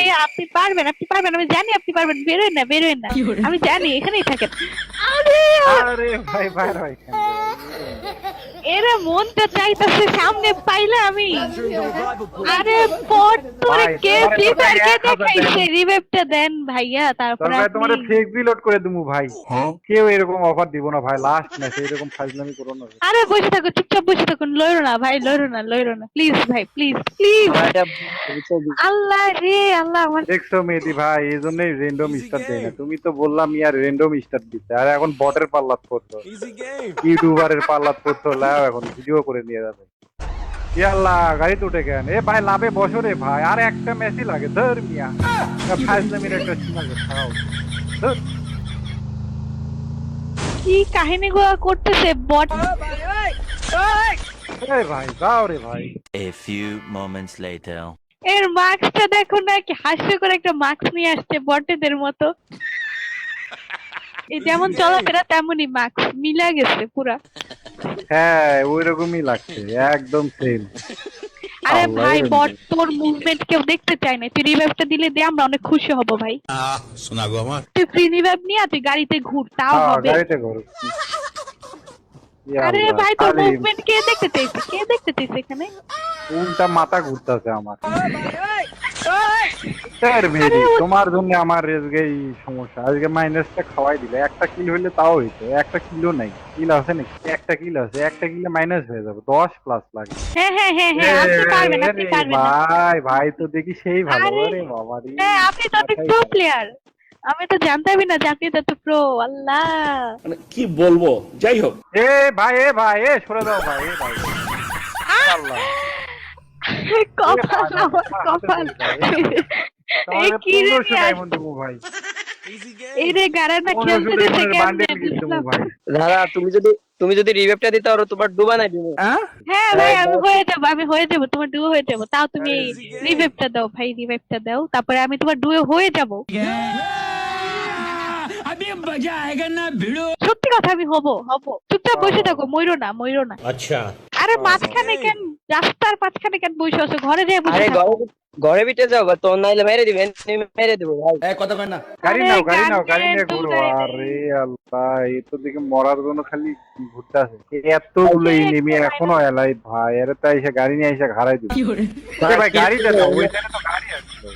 ভাইয়া আপনি পারবেন আপনি পারবেন আমি জানি আপনি পারবেন বেরোয় না বেরোয় না। আমি জানি এখানেই থাকেন। আরে! আরে ভাই ভাই এরা মনটা চাইতেছে সামনে পাইলে আমি। আরে পর তোরে কে কে দেখাইছে রিভাইভটা দেন ভাইয়া তারপর তারপরে তোমার ফেক রিলোড করে দিমু ভাই। কেউ এরকম অফার দিব না ভাই লাস্ট ম্যাচে এরকম ফাইজলামি করো না। আরে বসে থাকো চুপচাপ বসে থাকুন লইরো না ভাই লইরো না লইরো না। প্লিজ ভাই প্লিজ প্লিজ আল্লাহ রে আল্লাহ আমার দেখছ মেহেদি ভাই এই জন্যই রেন্ডম স্টার দেয় না। তুমি তো বললাম ইয়ার রেন্ডম স্টার দিতে। আর এখন বটের পাল্লাত পড়তো। ইউটিউবারের পাল্লাত পড়তো এখন ভিডিও করে নিয়ে যাবে। গাড়িতে উঠে কেন? এ ভাই লাভে বসো রে ভাই আর একটা ম্যাচই লাগে ধর মিয়া। ফাইজলামির একটা সীমা খাও। ধর। কি কাহিনী গুলো করতেছে বট এই ভাই যাও রে ভাই। A few moments later. এর মাস্কটা দেখো না কি হাস্য করে একটা মাস্ক নিয়ে আসছে বটেদের মতো। এই যেমন চলাফেরা তেমনই মাস্ক মিলা গেছে পুরা। হ্যাঁ ওই রকমই লাগছে একদম সেম আরে ভাই বট তোর মুভমেন্ট কেউ দেখতে চায় না। তুই রিভাইভটা দিলে দে আমরা অনেক খুশি হব ভাই। শোনা গো আমার। তুই ফ্রি রিভাইভ নিয়ে তুই গাড়িতে ঘুর তাও হ্যাঁ হবে। গাড়িতে ই আরে ভাই তোর মুভমেন্ট কে দেখতে চাইছে? কে দেখতে চাইছে এখানে? উল্টা মাথা ঘুরতেছে আমার। স্যার মেরি তোমার জন্য আমার রেজগে এই সমস্যা। আজকে মাইনাসটা খাওয়াই দিলে। একটা কিল হইলে তাও হইতো। একটা কিলো নাই। কিল আছে নাকি? একটা কিল আছে। একটা কিলে মাইনাস হয়ে যাবে। দশ প্লাস লাগে। হ্যাঁ হ্যাঁ হ্যাঁ হ্যাঁ আপনি পারবেন আপনি পারবেন ভাই ভাই তো দেখি সেই ভালো। আরে বাবা রে। হ্যাঁ আপনি তো প্রো প্লেয়ার আমি তো জানতামই না যে আপনি তো প্রো আল্লাহ। মানে কি বলব? যাই হোক। এ ভাই এ ভাই এ সরে দাও ভাই এ ভাই। আল্লাহ। কপাল আমার কপাল। কি ভাই। দাদা তুমি যদি তুমি যদি দিতে পারো তোমার ডুবা নাই হ্যাঁ? আমি হয়ে যাব আমি হয়ে যাব তোমার ডুয়ো হয়ে যাব। তাও তুমি রিভাইভটা দাও ভাই রিভাইভটা দাও। তারপরে আমি তোমার ডুয়ো হয়ে যাব। সত্যি কথা আমি হব হব। চুপচাপ বসে থাকো ময়ূর না ময়ূর না। আচ্ছা। আরে মাঝখানে কেন রাস্তার মাঝখানে কেন বসে আছো? ঘরে যাই বসে আরে ঘরে ঘরে বিটে যাও বা তোর নাইলে মেরে দিবে এমনি মেরে দেবো ভাই। কথা কয় না। গাড়ি নাও গাড়ি নাও গাড়ি গাড়ি নিয়ে ঘুরো। আরে আল্লাহ এই তো দেখে মরার জন্য খালি ঘুরতে আছে এতগুলো আরে, নেমে এখনও এলাই ভাই। আরে তাই এসে গাড়ি নিয়ে এসে ঘাড়াই দিবে আরে ভাই গাড়িতে দাও ওইখানে তো গাড়ি আছে।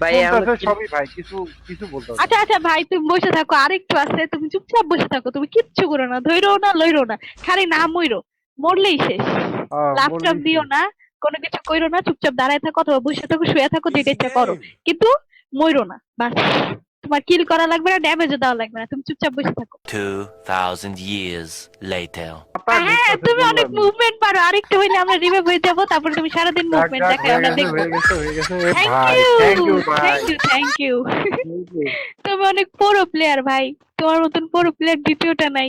ভাই সবই ভাই কিছু কিছু বলতে। আচ্ছা আচ্ছা ভাই তুমি বসে থাকো আরেকটু আছে তুমি চুপচাপ বসে থাকো তুমি কিচ্ছু করো না ধইরো না লইরো না খালি না মইরো মরলেই শেষ। লাভ দিও না কোনো কিছু কইরো না চুপচাপ দাঁড়ায় থাকো অথবা বসে থাকো শুয়ে থাকো যেটা ইচ্ছা করো। কিন্তু মইরো না বাস। তোমার কিল করা লাগবে না ড্যামেজও দেওয়া লাগবে না তুমি চুপচাপ বসে থাকো। 2,000 years later. হ্যাঁ তুমি অনেক মুভমেন্ট পারো আরেকটু হইলে আমরা রিভাইভ হয়ে যাব তারপরে তুমি সারাদিন যাক, মুভমেন্ট দেখাই আমরা দেখব। হয়ে গেছে, হয়ে গেছে। এ thank you. Thank you thank you তুমি অনেক বড় প্লেয়ার ভাই। তোমার মতন বড় প্লেয়ার দ্বিতীয়টা নাই।